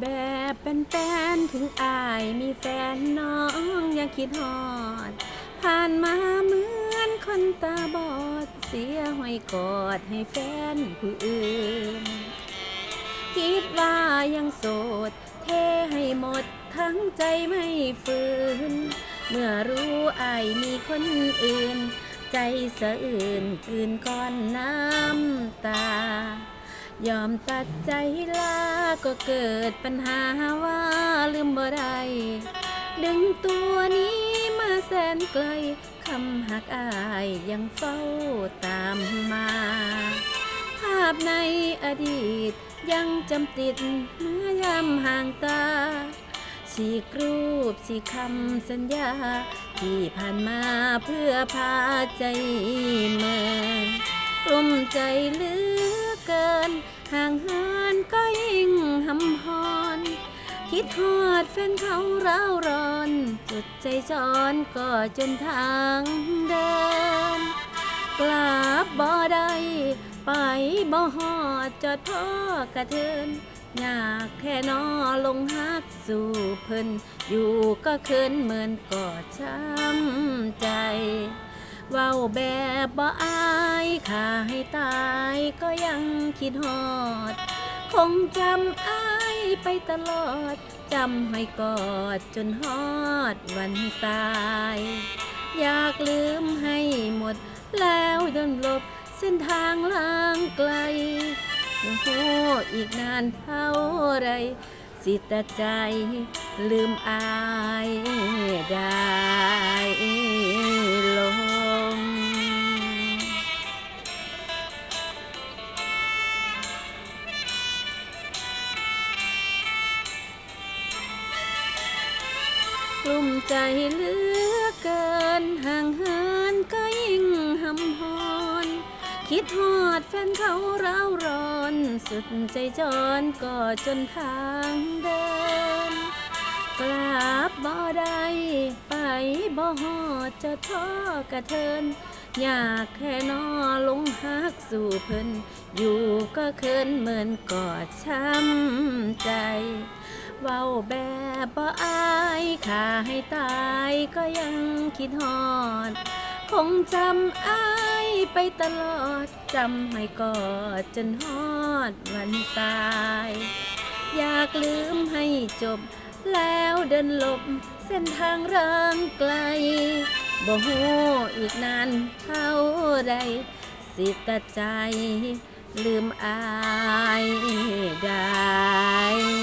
แบบเป็นแฟนถึงอายมีแฟนน้องยังคิดฮอด ผ่านมาเหมือนคนตาบอด เสียห้อยกอดให้แฟนผู้อื่น คิดว่ายังโสด เทให้หมดทั้งใจไม่ฝืน เมื่อรู้อายมีคนอื่น ใจสะอื่นคืนก้อนน้ำตา ยอมตัดใจลา ก็เกิดปัญหาว่าลืมบ่ได้ดึงตัวนี้มาแสนไกล คำหักอายยังเฝ้าตามมา ภาพในอดีตยังจำติดเมื่อยามห่างตาฉีกรูปฉีคำสัญญา ที่ผ่านมาเพื่อพาใจเมื่อกลุ้มใจหลือ คิดฮอดแฟนเขาเร้าวร้อนจุดใจจอนก็จนทางเดิน กลับบ่ได้ไปบ่ฮอดจอดพ่อกระเทินอยากแค่นอลงฮักสู่เพิ่นอยู่ก็เคินเหมือนกอดช้ำใจเว้าแบบบ่อายค่าให้ตายก็ยังคิดฮอด คงจำอายไปตลอด จำให้กอดจนฮอดวันตาย อยากลืมให้หมด แล้วดินหลบเส้นทางลางไกลโอ้โหอีกนานเท่าไร สิตใจลืมอายได้ กลุ่มใจเหลือเกิน ห่างเหินก็ยิ่งหำหอน คิดฮอดแฟนเขาเร้าวร้อน สุดใจจรก็จนทางเดิน กลับบ่ได้ไปบ่ฮอดจะท้อกระเทิน อยากแค่นอลงฮักสู่เพิ่น อยู่ก็เคินเหมือนกอดช้ำใจ เว้าแบบบ่อายค่าให้ตายก็ยังคิดฮอด คงจำอายไปตลอด จำให้กอดจนฮอดวันตาย อยากลืมให้จบ แล้วเดินหลบเส้นทางร่างไกลบ่ฮู้อีกนานเท่าไรสิตัดใจลืมอายได้